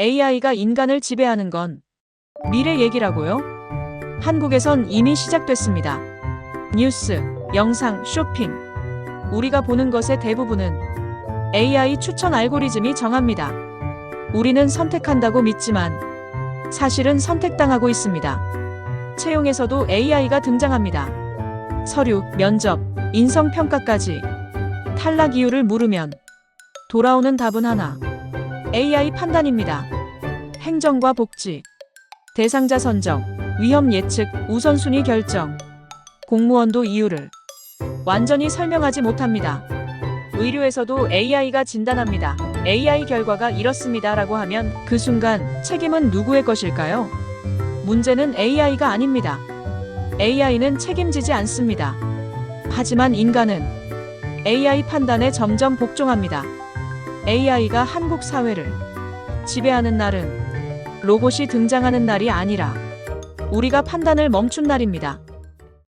AI가 인간을 지배하는 건 미래 얘기라고요? 한국에선 이미 시작됐습니다. 뉴스, 영상, 쇼핑. 우리가 보는 것의 대부분은 AI 추천 알고리즘이 정합니다. 우리는 선택한다고 믿지만 사실은 선택당하고 있습니다. 채용에서도 AI가 등장합니다. 서류, 면접, 인성평가까지 탈락 이유를 물으면 돌아오는 답은 하나. AI 판단입니다. 행정과 복지, 대상자 선정, 위험 예측, 우선순위 결정, 공무원도 이유를 완전히 설명하지 못합니다. 의료에서도 AI가 진단합니다. AI 결과가 이렇습니다. 라고 하면 그 순간 책임은 누구의 것일까요? 문제는 AI가 아닙니다. AI는 책임지지 않습니다. 하지만 인간은 AI 판단에 점점 복종합니다. AI가 한국 사회를 지배하는 날은 로봇이 등장하는 날이 아니라 우리가 판단을 멈춘 날입니다.